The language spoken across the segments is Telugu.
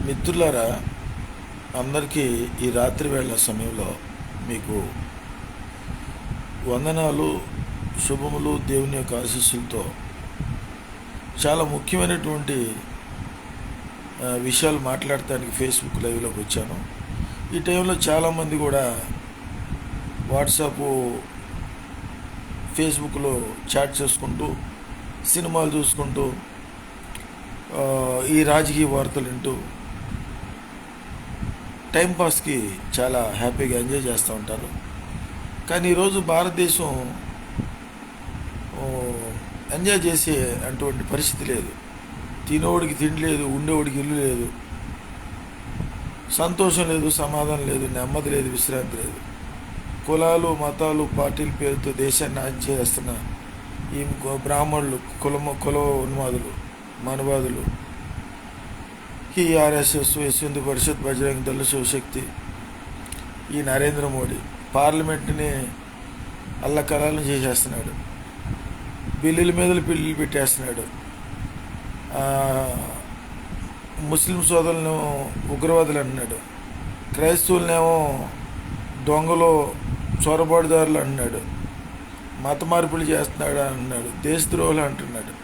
మిత్రులారా అందరికీ ఈ రాత్రి వేళ సమయంలో మీకు వందనాలు శుభములు దేవుని యొక్క ఆశీస్సులతో. చాలా ముఖ్యమైనటువంటి విషయాలు మాట్లాడటానికి ఫేస్బుక్ లైవ్లోకి వచ్చాను. ఈ టైంలో చాలామంది కూడా వాట్సాప్ ఫేస్బుక్లో చాట్ చేసుకుంటూ సినిమాలు చూసుకుంటూ ఈ రాజకీయ వార్తలు వింటూ టైంపాస్కి చాలా హ్యాపీగా ఎంజాయ్ చేస్తూ ఉంటారు. కానీ ఈరోజు భారతదేశం ఎంజాయ్ చేసే అటువంటి పరిస్థితి లేదు. తినేవాడికి తిండి లేదు ఉండేవాడికి ఇల్లు లేదు. సంతోషం లేదు సమాధానం లేదు నెమ్మది లేదు విశ్రాంతి లేదు. కులాలు మతాలు పార్టీల పేరుతో దేశాన్ని నాశనం చేస్తున్న ఈ బ్రాహ్మణులు కులమ కుల ఉన్మాదులు మనవాదులు ఈ ఆర్ఎస్ఎస్ పరిషత్ బజరంగ దళ శివశక్తి ఈ నరేంద్ర మోడీ పార్లమెంట్ని అల్లకలాలను చేసేస్తున్నాడు. బిల్లుల మీద బిల్లులు పెట్టేస్తున్నాడు. ముస్లిం సోదరులను ఉగ్రవాదులు అంటున్నాడు. క్రైస్తవులనేమో దొంగలు చొరబాటుదారులు అంటున్నాడు. మత మార్పులు చేస్తున్నాడు అంటున్నాడు. దేశద్రోహులు అంటున్నాడు.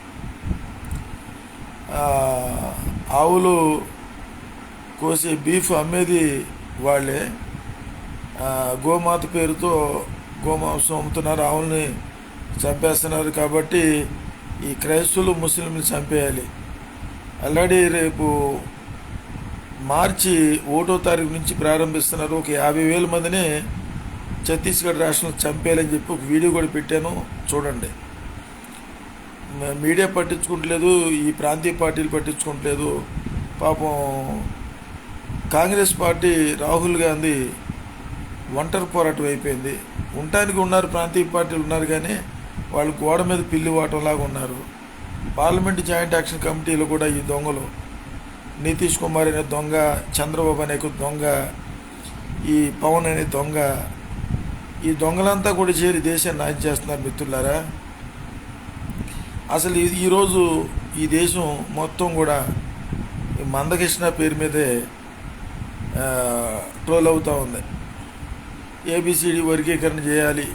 ఆవులు కోసే బీఫ్ అమ్మేది వాళ్ళే. గోమాత పేరుతో గోమాంసం అమ్ముతున్నారు. ఆవుల్ని చంపేస్తున్నారు కాబట్టి ఈ క్రైస్తవులు ముస్లింలు చంపేయాలి. ఆల్రెడీ రేపు మార్చి ఒకటో తారీఖు నుంచి ప్రారంభిస్తున్నారు. ఒక యాభై వేల మందిని ఛత్తీస్గఢ్ రాష్ట్రంలో చంపేయాలని చెప్పి ఒక వీడియో కూడా పెట్టాను. చూడండి. మీడియా పట్టించుకుంటలేదు ఈ ప్రాంతీయ పార్టీలు పట్టించుకోవట్లేదు పాపం కాంగ్రెస్ పార్టీ రాహుల్ గాంధీ ఒంటరి పోరాటం అయిపోయింది. ఉండటానికి ఉన్నారు ప్రాంతీయ పార్టీలు ఉన్నారు కానీ వాళ్ళు గోడ మీద పిల్లి వాటంలాగా ఉన్నారు. పార్లమెంట్ జాయింట్ యాక్షన్ కమిటీలో కూడా ఈ దొంగలు. నితీష్ కుమార్ అనే దొంగ చంద్రబాబు అనే దొంగ ఈ పవన్ అనే దొంగ ఈ దొంగలంతా కూడా చేరి దేశాన్ని నాశనం చేస్తున్నారు మిత్రులారా. అసలు ఈరోజు ఈ దేశం మొత్తం కూడా ఈ మందకృష్ణ పేరు మీదే ట్రోల్ అవుతూ ఉంది. ఏబిసిడి వర్గీకరణ చేయాలి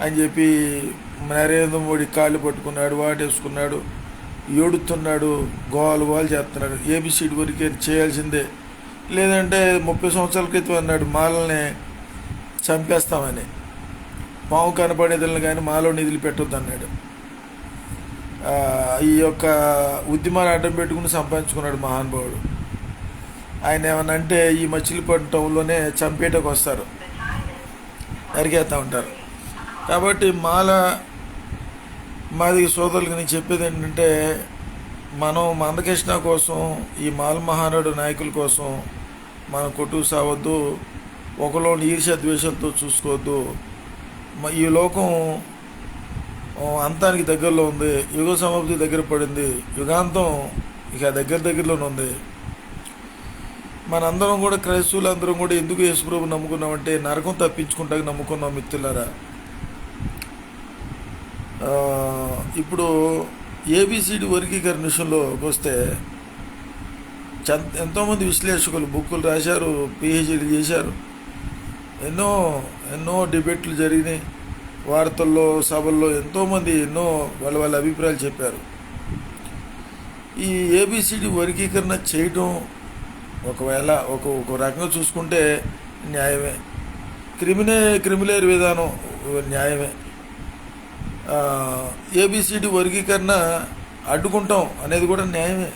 అని చెప్పి నరేంద్ర మోడీ కాళ్ళు పట్టుకున్నాడు వాటేసుకున్నాడు ఏడుతున్నాడు గోలు గోలు చేస్తున్నాడు. ఏబిసిడి వర్గీకరణ చేయాల్సిందే. లేదంటే ముప్పై సంవత్సరాల క్రితం అన్నాడు మాలని చంపేస్తామని. పాము కనపడేదలను కానీ మాలో నిధులు పెట్టొద్దు అన్నాడు ఈ యొక్క ఉద్యమాలు అడ్డం పెట్టుకుని సంపాదించుకున్నాడు మహానుభావుడు. ఆయన ఏమన్నా అంటే ఈ మచిలీపట్నం టౌన్లోనే చంపేటకు వస్తారు. నరికేస్తూ ఉంటారు. కాబట్టి మాల మాది సోదరులకి నేను చెప్పేది ఏంటంటే మనం మందకృష్ణ కోసం ఈ మాల మహానాడు నాయకుల కోసం మనం కొట్టు సావద్దు ఒకలోని ఈర్ష్య ద్వేషాలతో చూసుకోవద్దు. ఈ లోకం అంతానికి దగ్గరలో ఉంది. యుగ సమాప్తి దగ్గర పడింది. యుగాంతం ఇక దగ్గర దగ్గరలోనే ఉంది. మనందరం కూడా క్రైస్తవులు అందరం కూడా ఎందుకు యేసుప్రభు నమ్ముకున్నామంటే నరకం తప్పించుకుంటాక నమ్ముకున్నాం మిత్రులారా. ఇప్పుడు ఏబిసిడి వర్గీకరణ విషయంలోకి వస్తే చం- ఎంతోమంది విశ్లేషకులు బుక్కులు రాశారు పిహెచ్డీలు చేశారు. ఎన్నో ఎన్నో డిబేట్లు జరిగినాయి. వార్తల్లో సభల్లో ఎంతోమంది ఎన్నో వాళ్ళ వాళ్ళ అభిప్రాయాలు చెప్పారు. ఈ ఏబిసిడి వర్గీకరణ చేయడం ఒకవేళ ఒక ఒక రకంగా చూసుకుంటే న్యాయమే. క్రిమినే క్రిమిలేర్ విధానం న్యాయమే. ఏబిసిడి వర్గీకరణ అడ్డుకుంటాం అనేది కూడా న్యాయమే.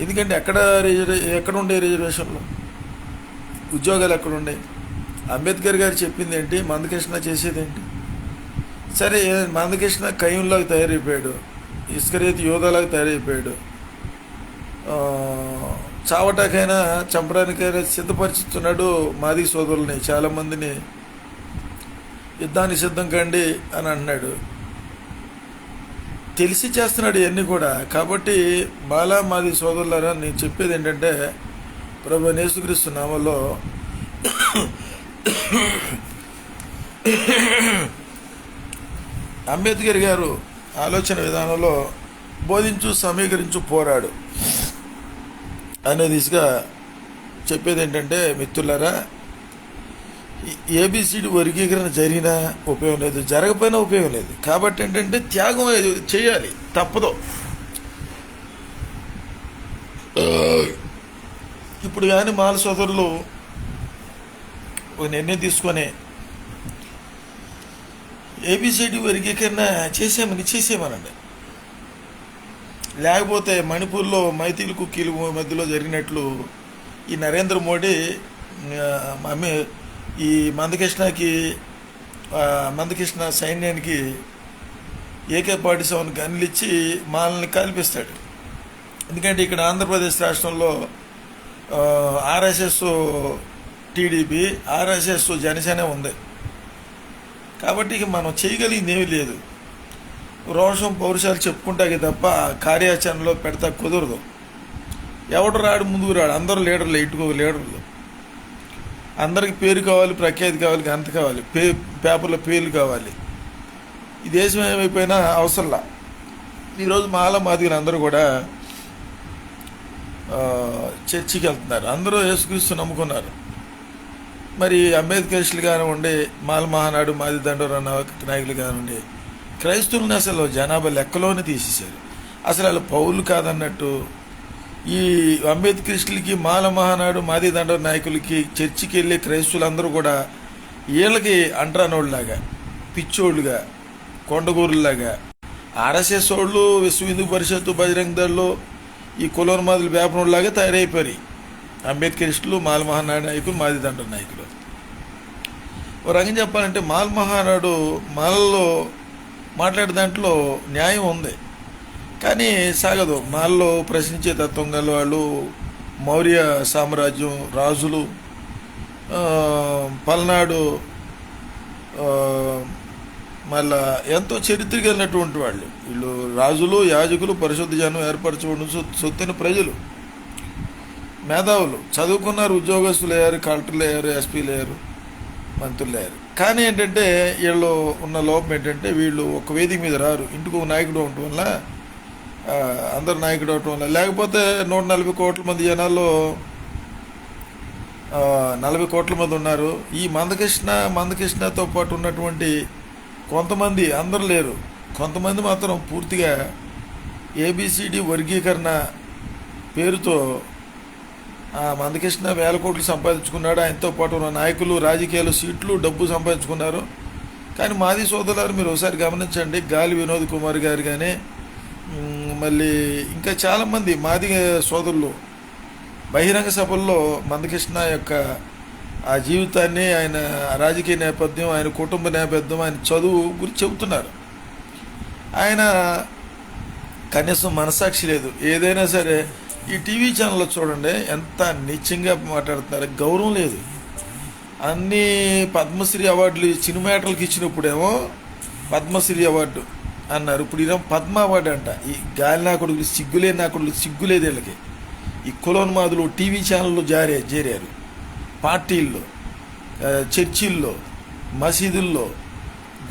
ఎందుకంటే ఎక్కడ రిజర్వే ఎక్కడ ఉండే రిజర్వేషన్లు? ఉద్యోగాలు ఎక్కడ ఉండే? అంబేద్కర్ గారు చెప్పింది ఏంటి? మందకృష్ణ చేసేది ఏంటి? సరే మందకృష్ణ కయ్యంలాగా తయారైపోయాడు. ఇస్కరేతి యోధాలాగా తయారైపోయాడు. చావటాకైనా చంపడానికైనా సిద్ధపరుచుతున్నాడు మాది సోదరుల్ని చాలామందిని. యుద్ధానికి సిద్ధం కండి అని అన్నాడు. తెలిసి చేస్తున్నాడు ఇవన్నీ కూడా. కాబట్టి బాలా మాది సోదరులారా నేను చెప్పేది ఏంటంటే ప్రభు నేసుక్రీస్తు నామలో అంబేద్కర్ గారు ఆలోచన విధానంలో బోధించు సమీకరించు పోరాడు అనే దిశగా చెప్పేది ఏంటంటే మిత్రులారా ఏబిసిడి వర్గీకరణ జరిగినా ఉపయోగం లేదు జరగపోయినా ఉపయోగం లేదు. కాబట్టి ఏంటంటే త్యాగం చేయాలి తప్పదు. ఇప్పుడు కానీ మాల సోదరులు ఒక నిర్ణయం తీసుకొని ఏబిసిడి వర్గీకరణ చేసేమని చేసేమనండి. లేకపోతే మణిపూర్లో మైతీలు కుక్కీలు మధ్యలో జరిగినట్లు ఈ నరేంద్ర మోడీ మమ్మీ ఆమె ఈ మందకృష్ణకి మందకృష్ణ సైన్యానికి ఏకే ఫార్టీ సెవెన్ గన్లు ఇచ్చి మాలని కల్పిస్తాడు. ఎందుకంటే ఇక్కడ ఆంధ్రప్రదేశ్ రాష్ట్రంలో ఆర్ఎస్ఎస్ టీడీపీ ఆర్ఎస్ఎస్ జనసేన ఉంది. కాబట్టి ఇక మనం చేయగలిగింది ఏమీ లేదు. రోషం పౌరుషాలు చెప్పుకుంటాకి తప్ప కార్యాచరణలో పెడతా కుదరదు. ఎవడు రాడు ముందుకు రాడు. అందరూ లీడర్లు ఇటుకో లీడర్లు. అందరికి పేరు కావాలి ప్రఖ్యాతి కావాలి గంత కావాలి. పే పేపర్లో పేర్లు కావాలి. ఈ దేశం ఏమైపోయినా అవసరంలా. ఈరోజు మాల మాదిగిన అందరూ కూడా చర్చికి వెళ్తున్నారు. అందరూ యేసుక్రీస్తు నమ్ముకున్నారు. మరి అంబేద్కరిస్టులు కానివ్వండి మాల మహానాడు మాది దండోర నాయకులు కానివ్వండి క్రైస్తవులను అసలు జనాభా లెక్కలోనే తీసేశారు. అసలు వాళ్ళు పౌరులు కాదన్నట్టు ఈ అంబేద్కరిస్టులకి మాల మహానాడు మాది దండోర నాయకులకి చర్చికి వెళ్ళే క్రైస్తవులందరూ కూడా వీళ్ళకి అంట్రానోళ్ళలాగా పిచ్చోళ్ళుగా కొండగూరులాగా ఆర్ఎస్ఎస్ వాళ్ళు విశ్వ హిందూ పరిషత్తు బజరంగ దళ్ళు ఈ కులోన్మాదులు వేపనోళ్ళలాగా తయారైపోయారు. అంబేద్కరిస్టులు మాల్ మహానాడు నాయకులు మాది దండ నాయకులు. ఓ రంగం చెప్పాలంటే మాల్ మహానాడు మాలలో మాట్లాడే దాంట్లో న్యాయం ఉంది. కానీ సాగదు. మాల్లో ప్రశ్నించే తత్వం గల వాళ్ళు మౌర్య సామ్రాజ్యం రాజులు పల్నాడు మళ్ళా ఎంతో చరిత్ర కలిగినటువంటి వాళ్ళు. వీళ్ళు రాజులు యాజకులు పరిశుద్ధ జనం ఏర్పరచబడిన సొత్తైన ప్రజలు. మేధావులు. చదువుకున్నారు ఉద్యోగస్తులు అయ్యారు కలెక్టర్లు అయ్యారు ఎస్పీలు అయ్యారు మంత్రులు అయ్యారు. కానీ ఏంటంటే వీళ్ళు ఉన్న లోపం ఏంటంటే వీళ్ళు ఒక వేదిక మీద రారు. ఇంటికి ఒక నాయకుడు ఉండటం వల్ల అందరు నాయకుడు అవటం వల్ల. లేకపోతే నూట నలభై కోట్ల మంది జనాల్లో నలభై కోట్ల మంది ఉన్నారు. ఈ మందకృష్ణ మందకృష్ణతో పాటు ఉన్నటువంటి కొంతమంది అందరు లేరు. కొంతమంది మాత్రం పూర్తిగా ఏబిసిడి వర్గీకరణ పేరుతో మందకృష్ణ వేల కోట్లు సంపాదించుకున్నాడు. ఆయనతో పాటు ఉన్న నాయకులు రాజకీయాలు సీట్లు డబ్బు సంపాదించుకున్నారు. కానీ మాది సోదరులారు మీరు ఒకసారి గమనించండి. గాలి వినోద్ కుమార్ గారు కానీ మళ్ళీ ఇంకా చాలామంది మాది సోదరులు. బహిరంగ సభల్లో మందకృష్ణ యొక్క ఆ జీవితాన్ని ఆయన రాజకీయ నేపథ్యం ఆయన కుటుంబ నేపథ్యం ఆయన చదువు గురించి చెబుతున్నారు. ఆయన కనీసం మనసాక్షి లేదు. ఏదైనా సరే ఈ టీవీ ఛానల్లో చూడండి ఎంత నిత్యంగా మాట్లాడుతున్నారు. గౌరవం లేదు. అన్ని పద్మశ్రీ అవార్డులు సినిమాటర్లకు ఇచ్చినప్పుడేమో పద్మశ్రీ అవార్డు అన్నారు. ఇప్పుడు ఇదేమో పద్మ అవార్డు అంట. ఈ గాలి నా కొడుకు సిగ్గులే నా కొడుకు సిగ్గులేదు వీళ్ళకి. ఈ కులోన్మాదులు టీవీ ఛానల్లో జారే చేరారు. పార్టీల్లో చర్చిల్లో మసీదుల్లో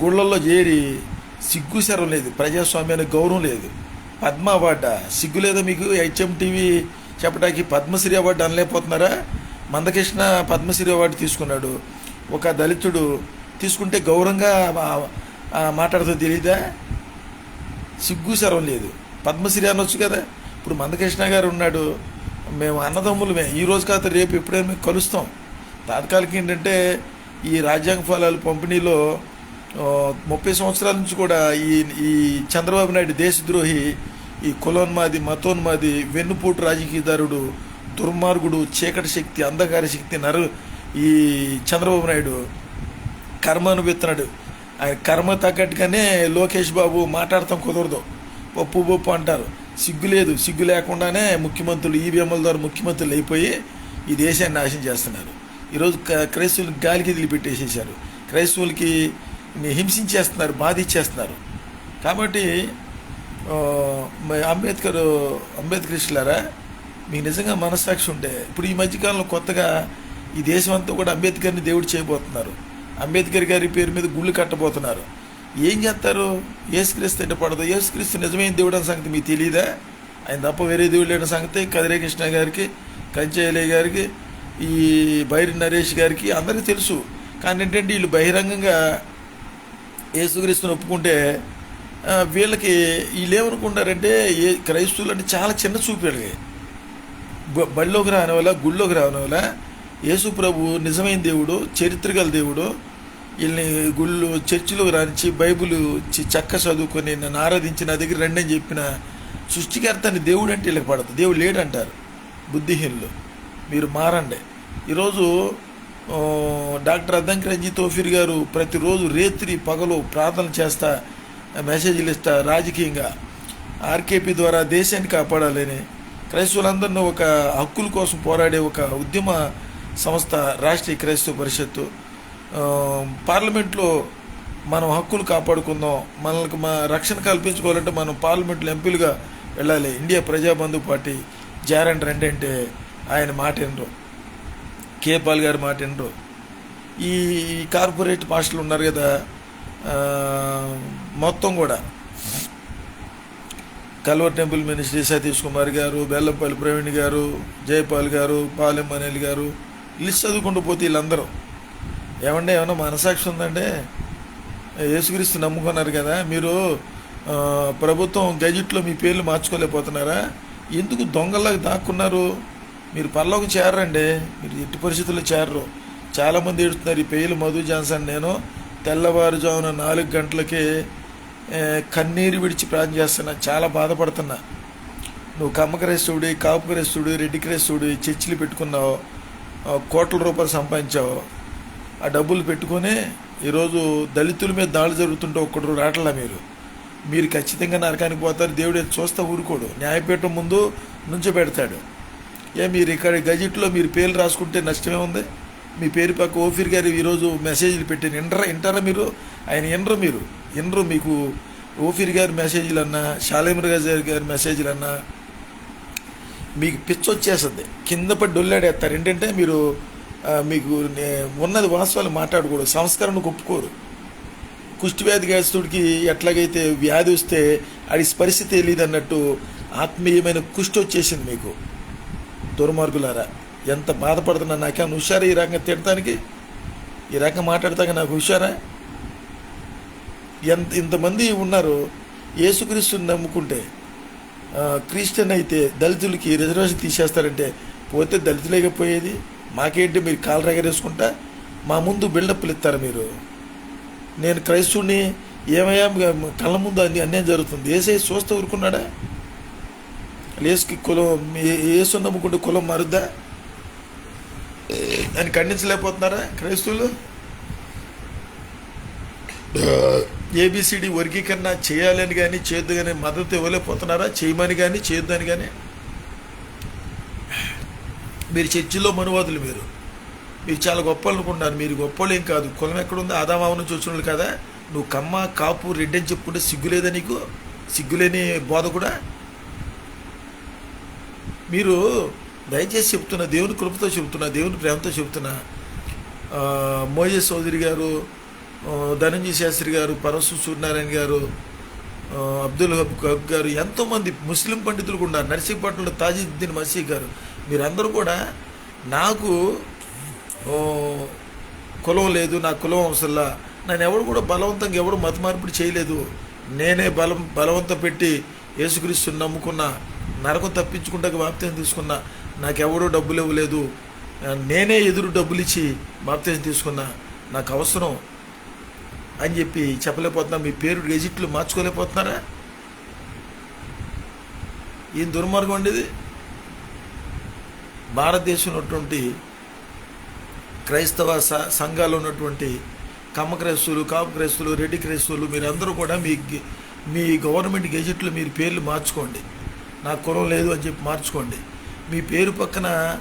గుళ్ళల్లో చేరి సిగ్గు శరం లేదు. ప్రజాస్వామ్యానికి గౌరవం లేదు. పద్మ అవార్డా. సిగ్గు లేదా మీకు హెచ్ఎం టీవీ చెప్పడానికి పద్మశ్రీ అవార్డు అనలేకపోతున్నారా? మందకృష్ణ పద్మశ్రీ అవార్డు తీసుకున్నాడు. ఒక దళితుడు తీసుకుంటే గౌరవంగా మాట్లాడుతూ తెలియదా సిగ్గు సర్వం లేదు. పద్మశ్రీ అనొచ్చు కదా. ఇప్పుడు మందకృష్ణ గారు ఉన్నాడు. మేము అన్నదమ్ములమే. ఈ రోజు కాదు రేపు ఎప్పుడైనా మేము కలుస్తాం. తాత్కాలిక ఏంటంటే ఈ రాజ్యాంగ ఫలాలు పంపిణీలో ముప్పై సంవత్సరాల నుంచి కూడా ఈ ఈ చంద్రబాబు నాయుడు దేశద్రోహి ఈ కులోన్మాది మతోన్మాది వెన్నుపోటు రాజకీయదారుడు దుర్మార్గుడు చీకటి శక్తి అంధకార శక్తి నరు ఈ చంద్రబాబు నాయుడు కర్మ అనుభవిస్తున్నాడు ఆయన కర్మ తగ్గట్టుగానే లోకేష్ బాబు మాట్లాడతాం కుదరదు. పప్పు పప్పు అంటారు. సిగ్గు లేదు సిగ్గు లేకుండానే ముఖ్యమంత్రులు ఈవీఎంల ద్వారా ముఖ్యమంత్రులు అయిపోయి ఈ దేశాన్ని నాశనం చేస్తున్నారు. ఈరోజు క- గాలికి వదిలిపెట్టేసేసారు క్రైస్తవులకి హింసించేస్తున్నారు బాధించేస్తున్నారు. కాబట్టి అంబేద్కర్ మ- అంబేద్కర్ ఇష్టలారా మీకు నిజంగా మనస్సాక్షి ఉంటే ఇప్పుడు ఈ మధ్యకాలంలో కొత్తగా ఈ దేశం అంతా కూడా అంబేద్కర్ని దేవుడు చేయబోతున్నారు. అంబేద్కర్ గారి పేరు మీద గుళ్ళు కట్టబోతున్నారు. ఏం చేస్తారు? ఏసుక్రీస్తు అంటే పడదు. ఏసుక్రీస్తు నిజమైన దేవుడు అనే సంగతి మీకు తెలియదా ఆయన తప్ప వేరే దేవుడు లేని సంగతి కదిరే కృష్ణ గారికి కంచేయలయ్య గారికి ఈ బైరి నరేష్ గారికి అందరికీ తెలుసు. కానీ ఏంటంటే వీళ్ళు బహిరంగంగా యేసుక్రీస్తుని ఒప్పుకుంటే వీళ్ళకి వీళ్ళేమనుకుంటారంటే ఏ క్రైస్తవులు అంటే చాలా చిన్న చూపు వీళ్ళకి. బడిలోకి రాని వల్ల గుళ్ళోకి రాని వల్ల యేసు ప్రభు నిజమైన దేవుడు చరిత్ర గల దేవుడు వీళ్ళని గుళ్ళు చర్చిలోకి రానిచ్చి బైబిల్ చక్క చదువుకొని నన్ను ఆరాధించి నా దగ్గర రండి అని చెప్పిన సృష్టికర్తని దేవుడు అంటే వీళ్ళకి పడదు. దేవుడు లేడంటారు. బుద్ధిహీనులు. మీరు మారండి. ఈరోజు డాక్టర్ అద్దంకి రంజిత్ తోఫీర్ గారు ప్రతిరోజు రేత్రి పగలు ప్రార్థన చేస్తా మెసేజ్లు ఇస్తా రాజకీయంగా. ఆర్కేపీ ద్వారా దేశాన్ని కాపాడాలని క్రైస్తవులందరినీ ఒక హక్కుల కోసం పోరాడే ఒక ఉద్యమ సంస్థ రాష్ట్రీయ క్రైస్తవ పరిషత్తు. పార్లమెంట్లో మనం హక్కులు కాపాడుకుందాం మనకు మా రక్షణ కల్పించుకోవాలంటే మనం పార్లమెంట్లో ఎంపీలుగా వెళ్ళాలి. ఇండియా ప్రజాబంధు పార్టీ జారంట్ రండి అంటే ఆయన మాట ఏంటో కేపాల్ గారి మాట ఏంటో? ఈ కార్పొరేట్ మాస్టర్లు ఉన్నారు కదా మొత్తం కూడా. Calvary temple ministry Satish Kumar గారు బెల్లంపల్లి ప్రవీణ్ గారు జయపాల్ గారు పాలెం అనిల్ గారు లిస్ట్ చదువుకుంటూ పోతే వీళ్ళందరూ. ఏమంటే ఏమన్నా మనసాక్షి ఉందంటే యేసుక్రీస్తు నమ్ముకున్నారు కదా మీరు ప్రభుత్వం గజెట్లో మీ పేర్లు మార్చుకోలేకపోతున్నారా? ఎందుకు దొంగల్లాగా దాక్కున్నారు? మీరు పనిలోకి చేరండి మీరు ఎట్టి పరిస్థితుల్లో చేరరు. చాలామంది ఏడుతున్నారు ఈ పేలు మధు జాన్సన్ నేను తెల్లవారుజామున నాలుగు గంటలకే కన్నీరు విడిచి ప్రార్థన చేస్తున్నా. చాలా బాధపడుతున్నా. నువ్వు కమ్మకరేస్తుడి కాపుకరేస్తుడు రెడ్డి క్రైస్తుడు చర్చిలు పెట్టుకున్నావు కోట్ల రూపాయలు సంపాదించావు. ఆ డబ్బులు పెట్టుకొని ఈరోజు దళితుల మీద దాడులు జరుగుతుంటే ఒక్కడు రాటలా మీరు. మీరు ఖచ్చితంగా నరకానికి పోతారు. దేవుడు అది చూస్తా ఊరుకోడు. న్యాయపీఠం ముందు నుంచో పెడతాడు. ఏ మీరు ఇక్కడ గజెట్లో మీరు పేర్లు రాసుకుంటే నష్టమే ఉంది. మీ పేరు పక్క ఓఫీర్ గారు ఈరోజు మెసేజ్లు పెట్టాను ఇంటరా ఇంటారా మీరు? ఆయన ఇనరు మీరు. ఇనరు మీకు ఓఫీర్ గారి మెసేజ్లు అన్నా షాలేమర్ గారి గారి మెసేజ్లు అన్నా మీకు పిచ్చి వచ్చేస్తుంది. కింద పడి డొల్లాడేస్తారు. ఏంటంటే మీరు మీకు నే- ఉన్నది వాస్తవాలు మాట్లాడకూడదు. సంస్కరణ ఒప్పుకోరు. కుష్టివ్యాధి గ్యాస్తుడికి ఎట్లాగైతే వ్యాధి వస్తే అది పరిస్థితి తెలియదు అన్నట్టు ఆత్మీయమైన కుష్టి వచ్చేసింది మీకు. దుర్మార్గులారా. ఎంత బాధపడుతున్నా నాకేమైనా హుషారా ఈ రకంగా తిడటానికి ఈ రకంగా మాట్లాడతాక నాకు హుషారా? ఎంత ఇంతమంది ఉన్నారు యేసుక్రీస్తుని నమ్ముకుంటే క్రిస్టియన్ అయితే దళితులకి రిజర్వేషన్ తీసేస్తారంటే పోతే దళితులేగా పోయేది మాకేంటి మీరు కాలు రగరేసుకుంటా? మా ముందు బిల్డప్లు ఇస్తారు మీరు. నేను క్రైస్తవుని ఏమయ్యా? కళ్ళ ముందు అన్ని అన్యాయం జరుగుతుంది. ఏసై చూస్తే ఊరుకున్నాడా? లేసుకి కులం ఏసు నమ్ముకుంటే కులం మారుద్దా? దాన్ని ఖండించలేకపోతున్నారా క్రైస్తవులు? ఏబిసిడి వర్గీకరణ చేయాలని కానీ చేయొద్దు కానీ మద్దతు ఇవ్వలేకపోతున్నారా? చేయమని కానీ చేయొద్దని కానీ మీరు చర్చిలో మనువాదులు మీరు. మీరు చాలా గొప్ప అనుకుంటున్నారు. మీరు గొప్పలు ఏం కాదు. కులం ఎక్కడుంది? ఆదామావ నుంచి వచ్చిన కదా. నువ్వు కమ్మ కాపు రెడ్డి అని చెప్పుకుంటే సిగ్గులేదా నీకు? సిగ్గులేని బోధ కూడా మీరు దయచేసి చెప్తున్నా దేవుని కృపతో చెబుతున్నా దేవుని ప్రేమతో చెబుతున్నా మోజే చౌదరి గారు ధనంజయ శాస్త్రి గారు పరశు సూర్యనారాయణ గారు అబ్దుల్ హబ్ హబ్ గారు ఎంతోమంది ముస్లిం పండితులు కూడా ఉన్నారు. నర్సీపట్నంలో తాజుద్దీన్ మసీద్ గారు. మీరందరూ కూడా నాకు కులం లేదు నా కులం అవసరంలా. నన్ను ఎవడు కూడా బలవంతంగా ఎవడు మత మార్పిడి చేయలేదు. నేనే బలం బలవంతం పెట్టి యేసుక్రీస్తుని నమ్ముకున్నా. నరకం తప్పించుకుంటా బాప్తీసం తీసుకున్నా నాకెవడో డబ్బులు ఇవ్వలేదు. నేనే ఎదురు డబ్బులు ఇచ్చి బాప్తీసం తీసుకున్నా. నాకు అవసరం అని చెప్పి చెప్పలేకపోతున్నా. మీ పేరు గెజిట్లు మార్చుకోలేకపోతున్నారా? ఏం దుర్మార్గం అండి ఇది? భారతదేశంలో ఉన్నటువంటి క్రైస్తవ స- సంఘాలు ఉన్నటువంటి కమ్మ క్రైస్తువులు కాపు క్రైస్తువులు రెడ్డి క్రైస్తువులు మీరందరూ కూడా మీ మీ గవర్నమెంట్ గెజెట్లు మీరు పేర్లు మార్చుకోండి. నాకు కులం లేదు అని చెప్పి మార్చుకోండి. మీ పేరు పక్కన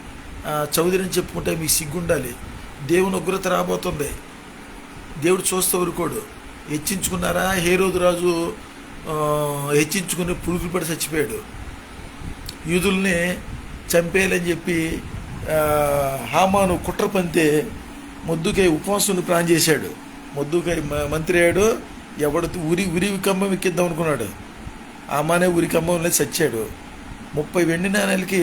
చౌదరిని చౌదరి అని చెప్పుకుంటే మీకు సిగ్గుండాలి. దేవుని ఉగ్రత రాబోతుంది. దేవుడు చూస్తూ ఊరుకోడు. హెచ్చించుకున్నారా? హే రోజు రాజు హెచ్చించుకుని పురుగులు పడి చచ్చిపోయాడు. యూదుల్ని చంపేయాలని చెప్పి హామాను కుట్ర పంతే మొద్దుకై ఉపవాసం ప్లాన్ చేశాడు. మొద్దుకై మ- మంత్రి అయ్యాడు. ఎవడు ఉరి ఉరి కమ్మం ఎక్కిద్దాం అనుకున్నాడు. అమ్మనే ఊరికి కమ్మంలో చచ్చాడు. ముప్పై వెండి నాణ్యాలకి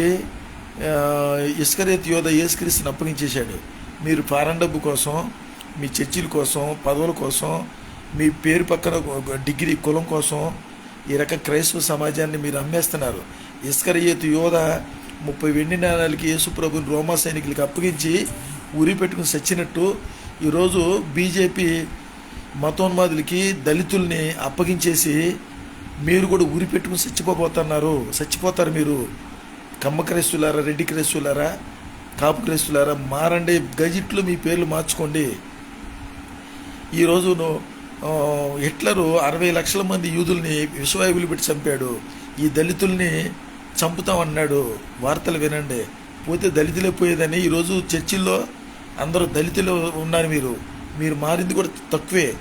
ఇస్కరేత్ యోధ యేసుక్రీస్తుని అప్పగించేశాడు. మీరు ఫారెన్ డబ్బు కోసం మీ చర్చిల కోసం పదవుల కోసం మీ పేరు పక్కన డిగ్రీ కులం కోసం ఈ రకం క్రైస్తవ సమాజాన్ని మీరు అమ్మేస్తున్నారు. ఇస్కరయేతు యోధ ముప్పై వెండి నాణాలకి యేసు ప్రభుని రోమా సైనికులకి అప్పగించి ఉరి పెట్టుకుని చచ్చినట్టు ఈరోజు బీజేపీ మతోన్మాదులకి దళితుల్ని అప్పగించేసి మీరు కూడా ఊరి పెట్టుకుని చచ్చిపోబోతున్నారు. చచ్చిపోతారు మీరు. కమ్మ క్రైస్తులారా రెడ్డి క్రైస్తులారా కాపు క్రైస్తులారా మారండి. గజిట్లు మీ పేర్లు మార్చుకోండి. ఈరోజు హిట్లరు అరవై లక్షల మంది యూదుల్ని విశ్వాయువులు పెట్టి చంపాడు. ఈ దళితుల్ని చంపుతామన్నాడు. వార్తలు వినండి. పోతే దళితులే పోయేదని ఈరోజు చర్చిల్లో అందరూ దళితులు ఉన్నారు మీరు. మీరు మారింది కూడా తక్కువే.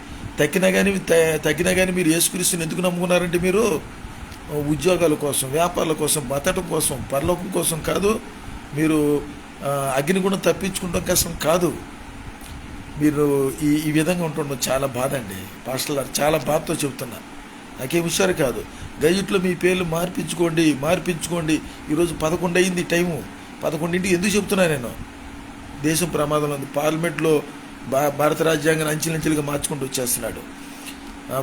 తగ్గినా కానీ త- తగ్గినా కానీ మీరు యేసుక్రీస్తుని ఎందుకు నమ్ముకున్నారంటే మీరు? ఉద్యోగాల కోసం వ్యాపారాల కోసం బతకడం కోసం పరలోకం కోసం కాదు. మీరు అగ్ని అగ్నిగుణం తప్పించుకుంటాం కోసం కాదు. మీరు ఈ ఈ విధంగా ఉంటుండడం చాలా బాధ అండి. పాస్టర్ గారు చాలా బాధతో చెబుతున్నా నాకేం హుషారు కాదు. గజెట్లో మీ పేర్లు మార్పించుకోండి మార్పించుకోండి. ఈరోజు పదకొండు అయింది టైము. పదకొండింటికి ఎందుకు చెప్తున్నా నేను? దేశం ప్రమాదంలో ఉంది. పార్లమెంట్లో భారత రాజ్యాంగాన్ని అంచెలంచెలుగా మార్చుకుంటూ వచ్చేస్తున్నాడు.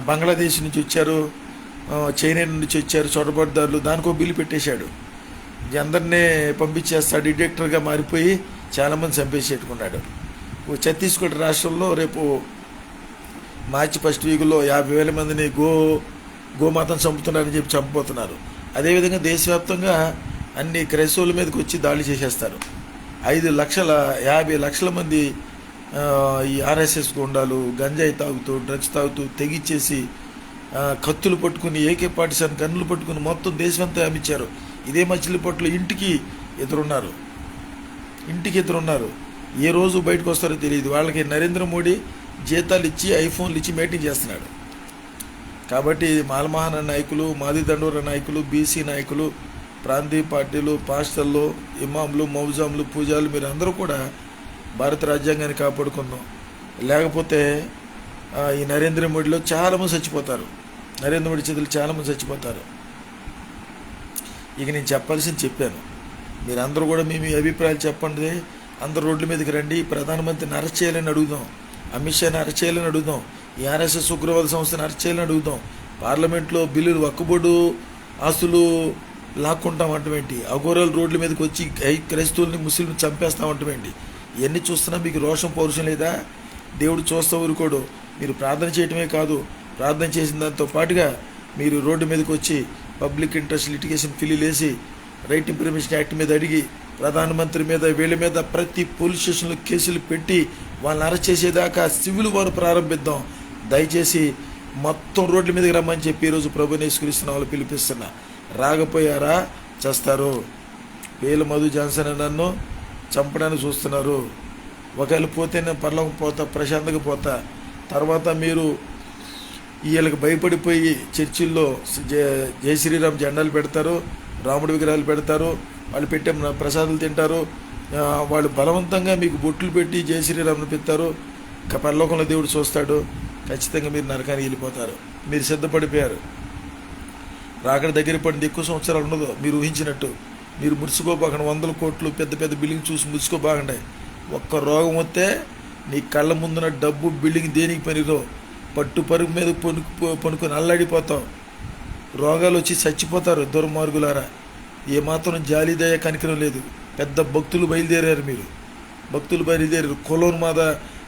బంగ్లాదేశ్ నుంచి వచ్చారు చైనా నుంచి వచ్చారు చొరబడిదారులు దానికో బిల్లు పెట్టేశాడు. అందరినీ పంపించేస్తాడు డిటెక్టర్గా మారిపోయి చాలామంది చంపేసేట్టుకున్నాడు. ఛత్తీస్గఢ్ రాష్ట్రంలో రేపు మార్చి ఫస్ట్ వీక్లో యాభై వేల మందిని గో గోమాతను చంపుతున్నారని చెప్పి చంపబోతున్నారు. అదేవిధంగా దేశవ్యాప్తంగా అన్ని క్రైస్తవుల మీదకి వచ్చి దాడి చేసేస్తారు. ఐదు లక్షల యాభై లక్షల మంది ఈ ఆర్ఎస్ఎస్ గుండాలు గంజాయి తాగుతూ డ్రగ్స్ తాగుతూ తెగిచ్చేసి కత్తులు పట్టుకుని ఏకే పాటిసాన్ గన్నులు పట్టుకుని మొత్తం దేశమంతా అమ్మించారు ఇదే మచిలీపట్ల ఇంటికి ఎదురున్నారు. ఇంటికి ఎదురున్నారు. ఏ రోజు బయటకు వస్తారో తెలియదు. వాళ్ళకి నరేంద్ర మోడీ జీతాలు ఇచ్చి ఐఫోన్లు ఇచ్చి మీటింగ్ చేస్తున్నాడు. కాబట్టి మాలమహాన నాయకులు మాది దండోర నాయకులు బీసీ నాయకులు ప్రాంతీయ పార్టీలు పాస్టల్లో ఇమాంలు మౌజాంలు పూజాలు మీరు అందరూ కూడా భారత రాజ్యాంగాన్ని కాపాడుకుందాం. లేకపోతే ఈ నరేంద్ర మోడీలో చాలామంది చచ్చిపోతారు. నరేంద్ర మోడీ చేతులు చాలామంది చచ్చిపోతారు. ఇక నేను చెప్పాల్సింది చెప్పాను. మీరందరూ కూడా మీ మీ అభిప్రాయాలు చెప్పండి. అందరు రోడ్ల మీదకి రండి. ప్రధానమంత్రిని అరెస్ట్ చేయాలని అడుగుదాం. అమిత్ షాని అరెస్ట్ చేయాలని అడుగుదాం. ఈ ఆర్ఎస్ఎస్ ఉగ్రవాద సంస్థను అరెస్ట్ చేయాలని అడుగుదాం. పార్లమెంట్లో బిల్లులు వక్కుబడు ఆస్తులు లాక్కుంటాం లాక్కుంటామంటమేంటి అఘోరాలు రోడ్ల మీదకి వచ్చి క్రైస్తవుల్ని ముస్లింలు చంపేస్తామంటమేంటి ఇవన్నీ చూస్తున్నా మీకు రోషం పౌరుషం లేదా? దేవుడు చూస్తూ ఊరుకోడు. మీరు ప్రార్థన చేయటమే కాదు ప్రార్థన చేసిన దాంతో పాటుగా మీరు రోడ్డు మీదకి వచ్చి పబ్లిక్ ఇంట్రెస్ట్ లిటిగేషన్ ఫిల్లు వేసి రైట్ ఇంప్రిమేషన్ యాక్ట్ మీద అడిగి ప్రధానమంత్రి మీద వీళ్ళ మీద ప్రతి పోలీస్ స్టేషన్లో కేసులు పెట్టి వాళ్ళని అరెస్ట్ చేసేదాకా సివిల్ వారు ప్రారంభిద్దాం. దయచేసి మొత్తం రోడ్ల మీదకి రమ్మని చెప్పి ఈరోజు ప్రభు నేసుకరిస్తున్న వాళ్ళు పిలిపిస్తున్నా. రాకపోయారా? చేస్తారు. వేలు మధు జాన్సన్ నన్ను చంపడానికి చూస్తున్నారు. ఒకవేళ పోతే నేను పర్లోకి పోతా ప్రశాంతంగా పోతా. తర్వాత మీరు వీళ్ళకి భయపడిపోయి చర్చిల్లో జయ జయ శ్రీరామ్ జెండాలు పెడతారు రాముడి విగ్రహాలు పెడతారు వాళ్ళు పెట్టే ప్రసాదాలు తింటారు. వాళ్ళు బలవంతంగా మీకు బొట్లు పెట్టి జయ శ్రీరామ్ని పెడతారు పరలోకంలో దేవుడు చూస్తాడు. ఖచ్చితంగా మీరు నరకానికి వెళ్ళిపోతారు. మీరు సిద్ధపడిపోయారు. రాకడ దగ్గర పడింది ఎక్కువ సంవత్సరాలు ఉండదు. మీరు ఊహించినట్టు. మీరు మురుసుకోబాకండి వందల కోట్లు పెద్ద పెద్ద బిల్డింగ్ చూసి మురుసుకోబాకండి ఒక్క రోగం వస్తే నీ కళ్ళ ముందున డబ్బు బిల్డింగ్ దేనికి పనిరో పట్టు పరుగు మీద పనుకు పనుకొని అల్లాడిపోతావు. రోగాలు వచ్చి చచ్చిపోతారు దుర్మార్గులారా. ఏమాత్రం జాలిదయ కనికరం లేదు. పెద్ద భక్తులు బయలుదేరారు మీరు. భక్తులు బయలుదేరారు. కులోన్మాద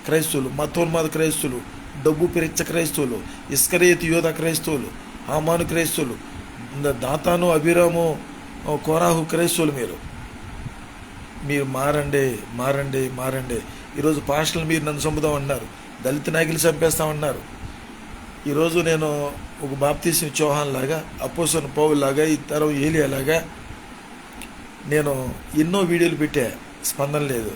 క్రైస్తవులు మతోన్మాద క్రైస్తవులు డబ్బు పిరిచ్చ క్రైస్తవులు ఇస్కరేతి యోధ క్రైస్తవులు హామాను క్రైస్తవులు దాతాను అభిరాము ఓ కోరాహు క్రైస్తవులు మీరు. మీరు మారండి మారండి మారండి. ఈరోజు పాస్టర్లు మీరు నన్ను చంపుదామన్నారు దళిత నాయకులు చంపేస్తామన్నారు. ఈరోజు నేను ఒక బాప్తీసిన చౌహాన్ లాగా అపోసన్ పౌల్ ఈ తరం ఏలియాలాగా నేను ఎన్నో వీడియోలు పెట్టా. స్పందన లేదు.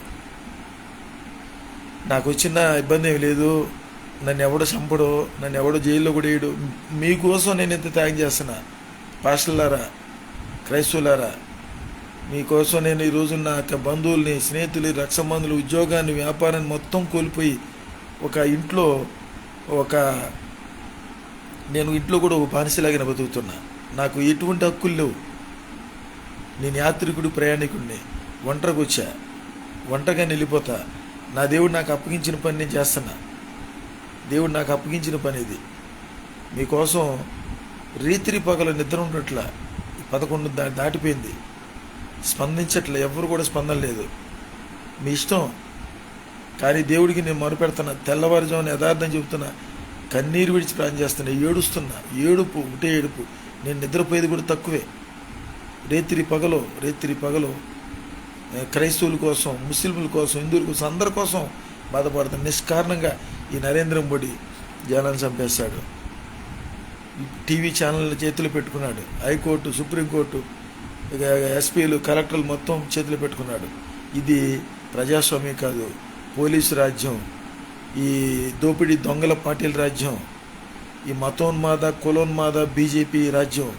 నాకు వచ్చిన ఇబ్బంది ఏమి లేదు. నన్ను ఎవడో చంపడు నన్ను ఎవడో జైల్లో కూడా వేయడు. మీకోసం నేను ఇంత త్యాగం చేస్తున్నా. పాస్టర్లారా క్రైస్తవులారా మీకోసం నేను ఈరోజు నా యొక్క బంధువుల్ని స్నేహితులు రక్షబంధులు ఉద్యోగాన్ని వ్యాపారాన్ని మొత్తం కోల్పోయి ఒక ఇంట్లో ఒక నేను ఇంట్లో కూడా ఒక బానిసలాగిన బతుకుతున్నా. నాకు ఎటువంటి హక్కులు లేవు. నేను యాత్రికుడు ప్రయాణికుడిని. ఒంటరికి వచ్చా. ఒంటరిగా వెళ్ళిపోతా నా దేవుడు నాకు అప్పగించిన పని నేను చేస్తున్నా. దేవుడు నాకు అప్పగించిన పని ఇది. మీకోసం రీతిరి పగల నిద్ర ఉన్నట్ల పదకొండు దా దాటిపోయింది. స్పందించట్లే ఎవరు కూడా స్పందన లేదు. మీ ఇష్టం. కానీ దేవుడికి నేను మొరపెడుతున్నా తెల్లవారుజామున యథార్థం చెబుతున్నా కన్నీరు విడిచి ప్రాణం చేస్తున్నా ఏడుస్తున్నా ఏడుపు ఒకటే ఏడుపు. నేను నిద్రపోయేది కూడా తక్కువే. రేతిరి పగలు రేత్రి పగలు క్రైస్తవుల కోసం ముస్లింల కోసం హిందువుల కోసం అందరి కోసం బాధపడుతున్న. నిష్కారణంగా ఈ నరేంద్ర మోడీ జనాన్ని చంపేస్తాడు టీవీ ఛానళ్ళ చేతులు పెట్టుకున్నాడు. హైకోర్టు సుప్రీంకోర్టు ఎస్పీలు కలెక్టర్లు మొత్తం చేతులు పెట్టుకున్నాడు. ఇది ప్రజాస్వామ్యం కాదు పోలీసు రాజ్యం ఈ దోపిడీ దొంగల పార్టీల రాజ్యం ఈ మతోన్మాద కులోన్మాద బీజేపీ రాజ్యం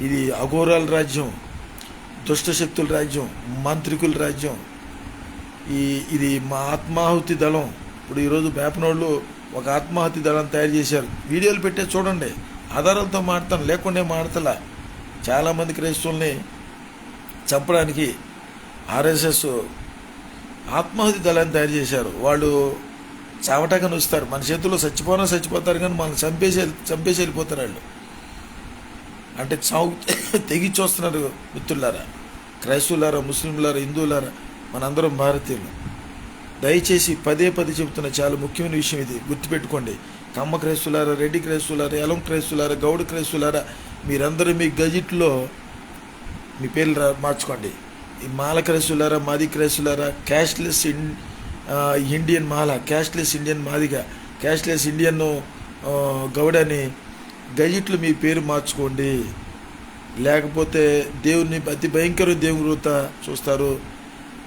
ఇది అఘోరాల రాజ్యం దుష్టశక్తుల రాజ్యం మాంత్రికుల రాజ్యం. ఈ ఇది మా ఆత్మాహుతి దళం. ఇప్పుడు ఈరోజు వేపనోళ్ళు ఒక ఆత్మహత్య దళం తయారు చేశారు. వీడియోలు పెట్టే చూడండి. ఆధారాలతో మాడతాను లేకుండా మాడతలా. చాలామంది క్రైస్తవుల్ని చంపడానికి ఆర్ఎస్ఎస్ ఆత్మహత్య దళాన్ని తయారు చేశారు. వాళ్ళు చావటాకని వస్తారు మన చేతుల్లో చచ్చిపోనా చచ్చిపోతారు కానీ మనల్ని చంపేసి చంపేసి వెళ్ళిపోతారు వాళ్ళు. అంటే చావు తెగించి వస్తున్నారు మిత్రులారా క్రైస్తవులారా ముస్లింలారా హిందువులారా మనందరం భారతీయులు. దయచేసి పదే పదే చెబుతున్న చాలా ముఖ్యమైన విషయం ఇది. గుర్తుపెట్టుకోండి. కమ్మ క్రైస్తులారా రెడ్డి క్రైస్తులారా ఎలం క్రైస్తులారా గౌడ క్రైస్తులారా మీరందరూ మీ గజిట్లో మీ పేర్లు రా మార్చుకోండి. ఈ మాల క్రైస్తులారా మాది క్రైస్తులారా cashless in Indian Mala cashless Indian మాదిగా క్యాష్లెస్ ఇండియన్ గౌడని గజిట్లు మీ పేరు మార్చుకోండి. లేకపోతే దేవుని అతి భయంకర దేవుని చూస్తారు.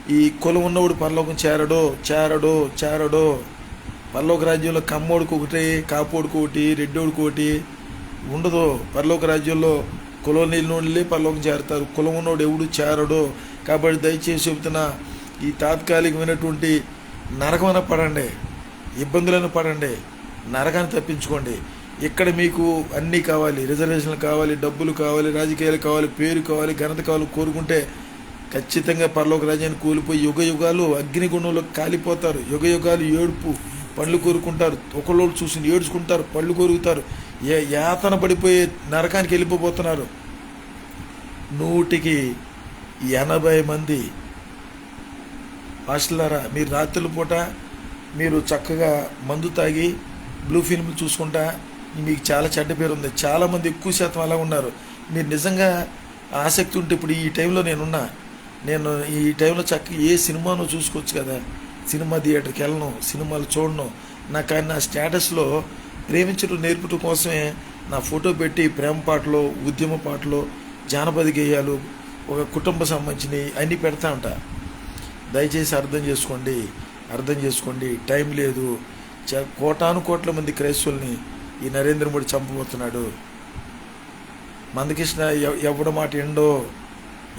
ఈ కులం ఉన్నవాడు పరలోకం చేరడో చేరడో చేరడో. పరలోక రాజ్యంలో కమ్మోడికి ఒకటి కాపోడికి ఒకటి రెడ్డోడికి ఒకటి ఉండదు. పరలోక రాజ్యంలో కులం నీళ్ళే పరలోకం చేరతారు. కులం ఉన్నోడు ఎవడు చేరడో. కాబట్టి దయచేసి చెబుతున్నా ఈ తాత్కాలికమైనటువంటి నరకమైన పడండి. ఇబ్బందులను పడండి. నరకాన్ని తప్పించుకోండి. ఇక్కడ మీకు అన్నీ కావాలి. రిజర్వేషన్లు కావాలి డబ్బులు కావాలి రాజకీయాలు కావాలి పేరు కావాలి ఘనత కావాలి కోరుకుంటే ఖచ్చితంగా పరలోక రాజ్యాన్ని కూలిపోయి యుగ యుగాలు అగ్నిగుణంలో కాలిపోతారు. యుగ యుగాలు ఏడుపు పళ్ళు కోరుకుంటారు. ఒకళ్ళు చూసి ఏడ్చుకుంటారు పళ్ళు కోరుకుతారు ఏ యాతన పడిపోయే నరకానికి వెళ్ళిపోతున్నారు నూటికి ఎనభై మంది హాస్టలరా మీరు రాత్రుల పూట మీరు చక్కగా మందు తాగి బ్లూ ఫిల్మ్ చూసుకుంటా మీకు చాలా చెడ్డ పేరు ఉంది. చాలామంది ఎక్కువ శాతం అలా ఉన్నారు. మీరు నిజంగా ఆసక్తి ఉంటే ఇప్పుడు ఈ టైంలో నేనున్నా. నేను ఈ టైంలో చక్కగా ఏ సినిమాను చూసుకోవచ్చు కదా. సినిమా థియేటర్కి వెళ్ళను సినిమాలు చూడను. నాకు ఆయన నా స్టేటస్లో ప్రేమించడం నేర్పడం కోసమే నా ఫోటో పెట్టి ప్రేమ పాటలు ఉద్యమ పాటలు జానపద గేయాలు ఒక కుటుంబ సంబంధించినవి అన్నీ పెడతా ఉంటా. దయచేసి అర్థం చేసుకోండి అర్థం చేసుకోండి. టైం లేదు. చ- కోటాను కోట్ల మంది క్రైస్తవుల్ని ఈ నరేంద్ర మోడీ చంపబోతున్నాడు. మందకృష్ణ ఎవ- ఎవడ మాట ఎండో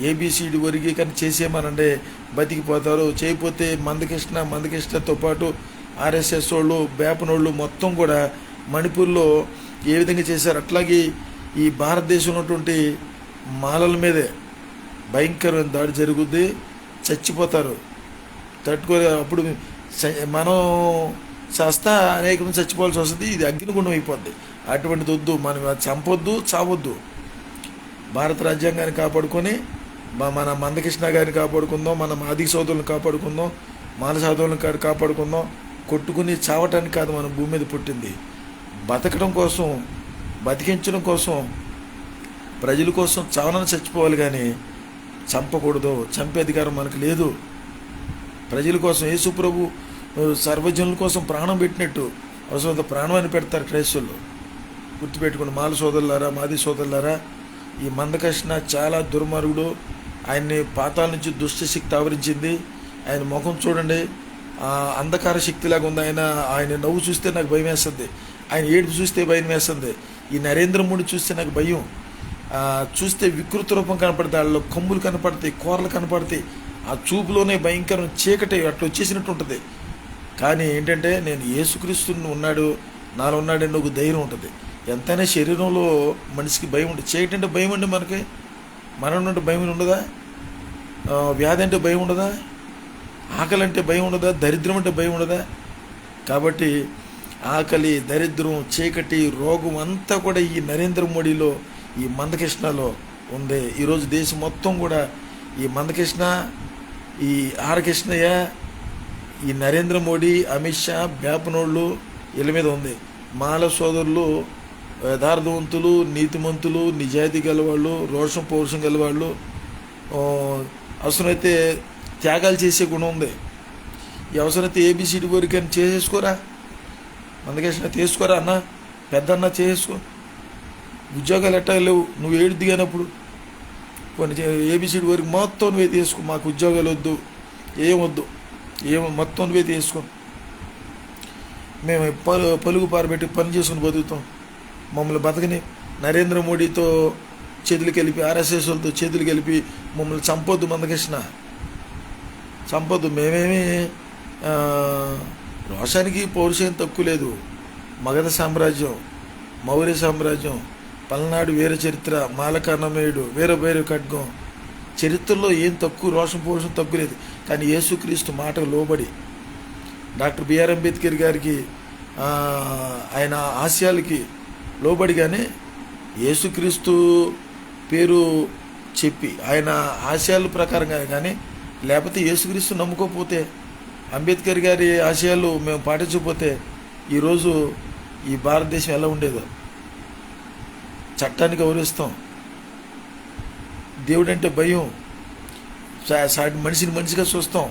ఏబిసిడి వర్గీకరణ చేసేమనంటే బతికిపోతారు. చేయకపోతే మందకృష్ణ మందకృష్ణతో పాటు ఆర్ఎస్ఎస్ వాళ్ళు బేపనోళ్ళు మొత్తం కూడా మణిపూర్లో ఏ విధంగా చేశారు? అట్లాగే ఈ భారతదేశంలో ఉన్నటువంటి మాలల మీదే భయంకరమైన దాడి జరుగుద్ది. చచ్చిపోతారు. తట్టుకోలే అప్పుడు మనం చస్తా అనేక మంది చచ్చిపోవాల్సి వస్తుంది. ఇది అగ్నిగుండం అయిపోద్ది. అటువంటిది వద్దు. మనం అది చంపొద్దు చావొద్దు. భారత రాజ్యాంగాన్ని కాపాడుకొని మన మందకృష్ణ గారిని కాపాడుకుందాం మన మాది సోదరులను కాపాడుకుందాం మాల సోదరులను కాపాడుకుందాం. కొట్టుకుని చావటానికి కాదు మన భూమి మీద పుట్టింది. బతకడం కోసం బతికించడం కోసం ప్రజల కోసం చావనని చచ్చిపోవాలి కానీ చంపకూడదు చంపే అధికారం మనకు లేదు. ప్రజల కోసం యేసుప్రభు సర్వజనుల కోసం ప్రాణం పెట్టినట్టు అసోదంత ప్రాణం అని పెడతారు క్రైస్తవులు. గుర్తుపెట్టుకుని మాల సోదరులారా మాది సోదరులారా ఈ మందకృష్ణ చాలా దుర్మార్గుడు ఆయన్ని పాతాల నుంచి దుష్ట శక్తి ఆవరించింది. ఆయన ముఖం చూడండి. అంధకార శక్తిలాగా ఉంది. ఆయన ఆయన నవ్వు చూస్తే నాకు భయం వేస్తుంది. ఆయన ఏడుపు చూస్తే భయం వేస్తుంది. ఈ నరేంద్ర మోడీ చూస్తే నాకు భయం. చూస్తే వికృత రూపం కనపడతాయి. వాళ్ళలో కొమ్ములు కనపడతాయి కూరలు కనపడతాయి. ఆ చూపులోనే భయంకరం చీకటి అట్లా వచ్చేసినట్టు ఉంటుంది. కానీ ఏంటంటే నేను యేసుక్రీస్తుని ఉన్నాడు. నాలో ఉన్నాడని ఒక ధైర్యం ఉంటుంది. ఎంతైనా శరీరంలో మనిషికి భయం ఉంటుంది. చీకటి అంటే భయం అండి మనకి. మరణం అంటే భయం ఉండదా వ్యాధి అంటే భయం ఉండదా ఆకలి అంటే భయం ఉండదా దరిద్రం అంటే భయం ఉండదా కాబట్టి ఆకలి దరిద్రం చీకటి రోగం అంతా కూడా ఈ నరేంద్ర మోడీలో ఈ మందకృష్ణలో ఉంది. ఈరోజు దేశం మొత్తం కూడా ఈ మందకృష్ణ ఈ ఆర్ కృష్ణయ్య ఈ నరేంద్ర మోడీ అమిత్ షా బ్యాపనోళ్ళు వీళ్ళ మీద ఉంది. మాల సోదరులు యథార్థవంతులు నీతిమంతులు నిజాయితీ గలవాళ్ళు రోషం పౌరుషం గలవాళ్ళు అవసరమైతే త్యాగాలు చేసే గుణం ఉంది. అవసరమైతే ఏబిసిడి వరకు అని చేసేసుకోరా? అందుకేసిన తీసుకోరా అన్న? పెద్ద అన్న చేసుకో. ఉద్యోగాలు ఎట్టా లేవు. నువ్వు ఏడు దిగానప్పుడు కొన్ని ఏబిసిడి వరకు మొత్తం నువ్వే తీసుకో. మాకు ఉద్యోగాలు వద్దు. ఏం వద్దు. ఏం మొత్తం నువ్వే తీసుకో. మేము పలు పలుగు పారబెట్టి పని చేసుకుని బతుకుతాం. మమ్మల్ని బతకని నరేంద్ర మోడీతో చేతులు కలిపి ఆర్ఎస్ఎస్ వాళ్ళతో చేతులు కలిపి మమ్మల్ని చంపొద్దు మందకృష్ణ. చంపొద్దు. మేమేమి రోషానికి పౌరుషం తక్కువ లేదు. మగధ సామ్రాజ్యం మౌర్య సామ్రాజ్యం పల్నాడు వీర చరిత్ర మాలకర్ణమేయుడు వీర భైర ఖడ్గం. చరిత్రలో ఏం తక్కువ రోషం పౌరుషం తక్కువ లేదు. కానీ యేసుక్రీస్తు మాట లోబడి డాక్టర్ బిఆర్ అంబేద్కర్ గారికి ఆయన ఆశయాలకి లోబడిగానే యేసుక్రీస్తు పేరు చెప్పి ఆయన ఆశయాల ప్రకారంగా కానీ లేకపోతే యేసుక్రీస్తు నమ్ముకోకపోతే అంబేద్కర్ గారి ఆశయాలు మేము పాటించకపోతే ఈరోజు ఈ భారతదేశం ఎలా ఉండేదో? చట్టాన్ని గౌరవిస్తాం. దేవుడంటే భయం. సాటి మనిషిని మనిషిగా చూస్తాం.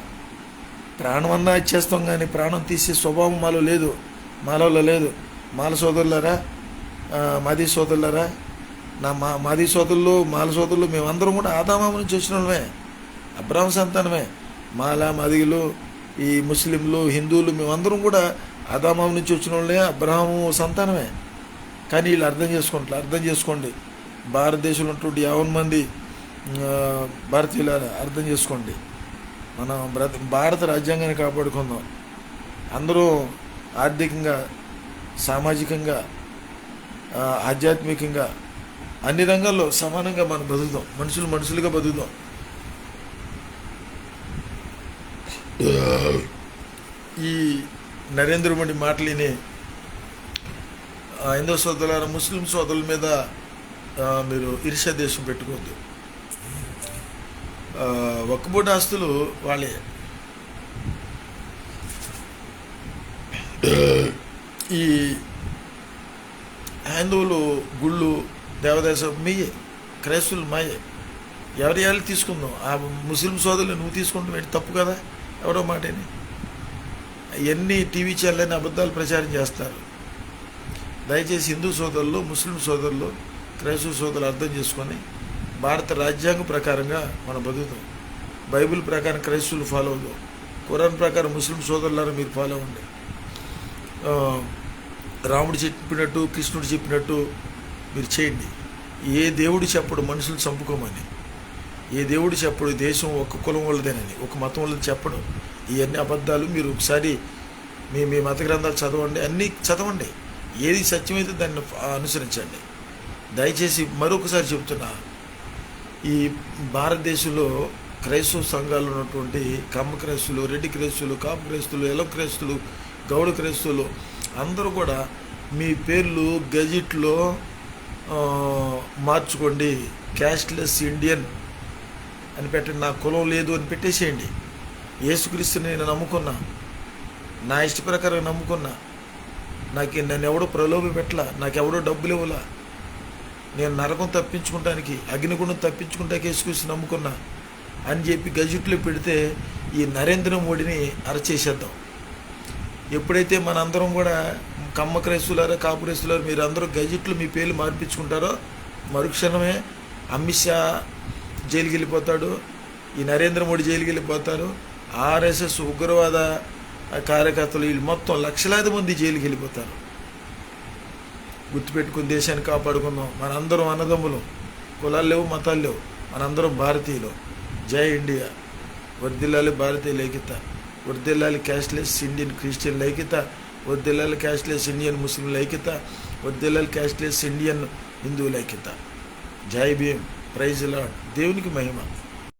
ప్రాణం అన్నా ఇచ్చేస్తాం కానీ ప్రాణం తీసే స్వభావం మాలో లేదు. మాలో లేదు. మాల సోదరులారా మాది సోదరులారా నా మా మాది సోదరులు మాల సోదరులు మేమందరం కూడా ఆదామామ నుంచి వచ్చిన వాళ్ళమే. అబ్రాహ్మ సంతానమే. మాల మదిగులు ఈ ముస్లింలు హిందువులు మేమందరం కూడా ఆదామామ నుంచి వచ్చిన వాళ్ళే అబ్రహాము సంతానమే. కానీ వీళ్ళు అర్థం చేసుకుంటారు అర్థం చేసుకోండి. భారతదేశంలో ఉన్నటువంటి యావన్ మంది భారతీయులు భారతీయులారా అర్థం చేసుకోండి. మనం భారత రాజ్యాంగాన్ని కాపాడుకుందాం. అందరూ ఆర్థికంగా సామాజికంగా ఆధ్యాత్మికంగా అన్ని రంగాల్లో సమానంగా మనం బతుకుదాం మనుషులు మనుషులుగా బతుకుదాం ఈ నరేంద్ర మోడీ మాటలు విని ఆ, సోదరుల ముస్లిం సోదరుల మీద మీరు ఇర్షా దేశం పెట్టుకోవద్దు. ఆ, ఆస్తులు వాళ్ళే. ఈ హిందువులు గుళ్ళు దేవదేశం మీయే క్రైస్తువులు మాయే. ఎవరి వాళ్ళు తీసుకుందాం? ఆ ముస్లిం సోదరులు నువ్వు తీసుకుంటాం ఏంటి తప్పు కదా? ఎవరో మాటని ఎన్ని టీవీ ఛానల్ని అబద్ధాలు ప్రచారం చేస్తారు. దయచేసి హిందూ సోదరులు ముస్లిం సోదరులు క్రైస్తవ సోదరులు అర్థం చేసుకొని భారత రాజ్యాంగం ప్రకారంగా మనం బతుకుతాం. బైబిల్ ప్రకారం క్రైస్తవులు ఫాలో అవుతాం ఖురాన్ ప్రకారం ముస్లిం సోదరులారా మీరు ఫాలో అవ్వండి. రాముడు చెప్పినట్టు కృష్ణుడు చెప్పినట్టు మీరు చేయండి. ఏ దేవుడు చెప్పడు మనుషులు చంపుకోమని. ఏ దేవుడు చెప్పడు దేశం ఒక కులం వాళ్ళదేనని ఒక మతం వాళ్ళది చెప్పడం. ఇవన్నీ అబద్ధాలు మీరు ఒకసారి మీ మీ మత గ్రంథాలు చదవండి అన్నీ చదవండి. ఏది సత్యమైతే దాన్ని అనుసరించండి. దయచేసి మరొకసారి చెప్తున్నా ఈ భారతదేశంలో క్రైస్తవ సంఘాలు ఉన్నటువంటి కమ్మ క్రైస్తులు రెడ్డి క్రైస్తులు కాపు క్రైస్తులు ఎలం క్రైస్తులు గౌడ క్రైస్తులు అందరూ కూడా మీ పేర్లు గజిట్లో మార్చుకోండి. క్యాష్లెస్ ఇండియన్ అని పెట్టండి. నా కులం లేదు అని పెట్టేసేయండి. యేసుక్రీస్తుని నేను నమ్ముకున్నా. నా ఇష్ట ప్రకారం నమ్ముకున్నా. నాకు నన్ను ఎవడో ప్రలోభ పెట్టలా. నాకెవడో డబ్బులు ఇవ్వలా. నేను నరకం తప్పించుకుంటానికి అగ్నిగుణం తప్పించుకుంటానికి యేసుక్రీస్తు నమ్ముకున్నా అని చెప్పి గజిట్లో పెడితే ఈ నరేంద్ర మోడీని అరచేసేద్దాం. ఎప్పుడైతే మనందరం కూడా కమ్మ క్రైస్తులారా కాపు మీరు అందరూ గజెట్లు మీ పేర్లు మార్పించుకుంటారో మరుక్షణమే అమిత్ షా జైలుకి వెళ్ళిపోతాడు ఈ నరేంద్ర మోడీ జైలుకి వెళ్ళిపోతారు ఆర్ఎస్ఎస్ ఉగ్రవాద కార్యకర్తలు వీళ్ళు మొత్తం లక్షలాది మంది జైలుకి వెళ్ళిపోతారు గుర్తుపెట్టుకుని దేశాన్ని కాపాడుకుందాం. మనందరం అన్నదమ్ములు. కులాలు లేవు మతాలు లేవు. మనందరం భారతీయులు. జై ఇండియా. వర్దిల్లాలి భారతీయ లైక్యత వర్దిల్లాలి క్యాష్లెస్ ఇండియన్ క్రిస్టియన్ ఐక్యత వర్దిల్లాలి క్యాష్లెస్ ఇండియన్ ముస్లిం ఐక్యత వర్దిల్లాలి క్యాష్లెస్ ఇండియన్ హిందువుల ఐక్యత జై భీమ్. ప్రైజ్ లాడ్ దేవునికి మహిమ.